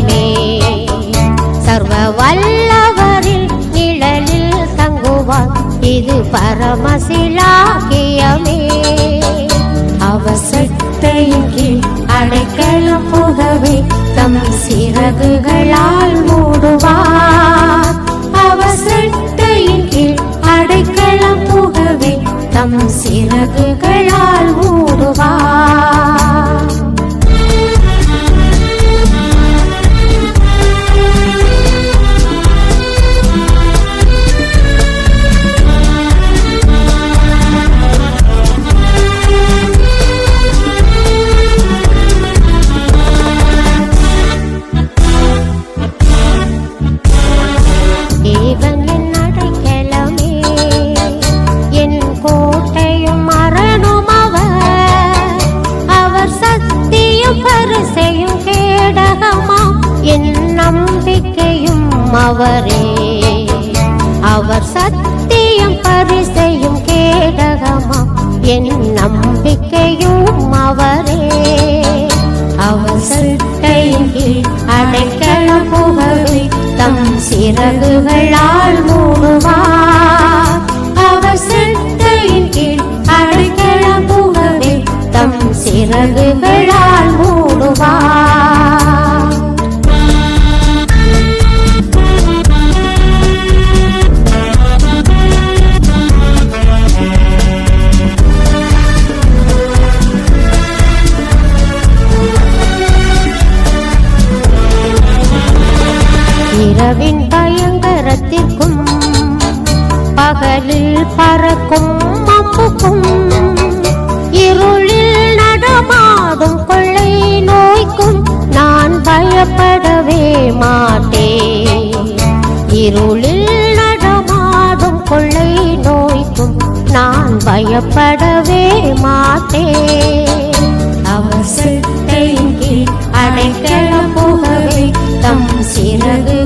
பாக்கியமே சர்வ வல்லவரில் நிழலில் தங்குவார் இது பரமசிலாக்கியமே. அவசட்டையின் கீழ் அடைக்கலம் புகவே தம் சிறகுகளால் மூடுவார். அவசட்டையின் கீழ் அடைக்கலம் புகவே தம் சிறகுகளால் மூடுவார். அவரே. அவர் சத்தியம் பரிசையும் கேடகமா என் நம்பிக்கையும் அவரே. அவர் சட்டையின் கீழ் அடைக்கலம் புகழை தம் சிறகுகளால் மூடுவார் அவர் சட்டையின் கீழ் அடைக்கலம் புகழை தம் சிறகுகளால் மூடுவார் பகலில் பறக்கும் அம்புக்கும் இருளில் நடமாடும் கொள்ளை நோய்க்கும் நான் பயப்படவே மாட்டேன். இருளில் நடமாடும் கொள்ளை நோய்க்கும் நான் பயப்படவே மாட்டேன். அவர் சிட்டையின் கீழ் அடைக்கலம் புகவே தம் சிறகு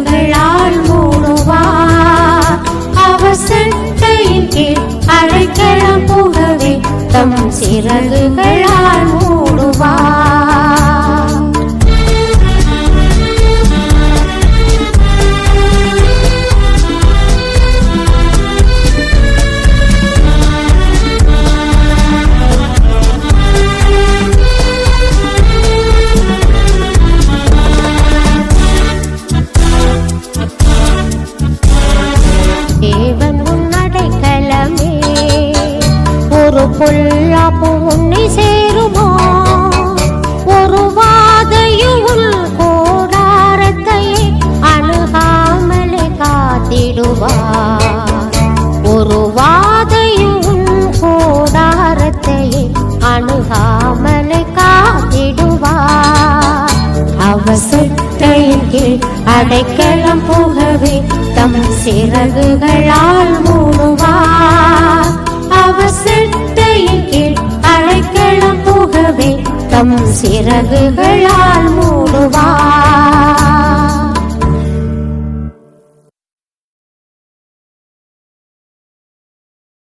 சிறகுகளால் பொல்லாப்பு உன்னை சேருமோ? ஒரு வாதையுள் உன் கோடாரத்தை அணுகாமலே காத்திடுவார் ஒரு வாதையுள் உன் கோடாரத்தை அணுகாமலே காத்திடுவார் அவசட்டையின் கீழ் அடைக்கலம் போகவே தம் சிறகுகளால் மூடுவார் சிறகுகளால் மூடுவார்.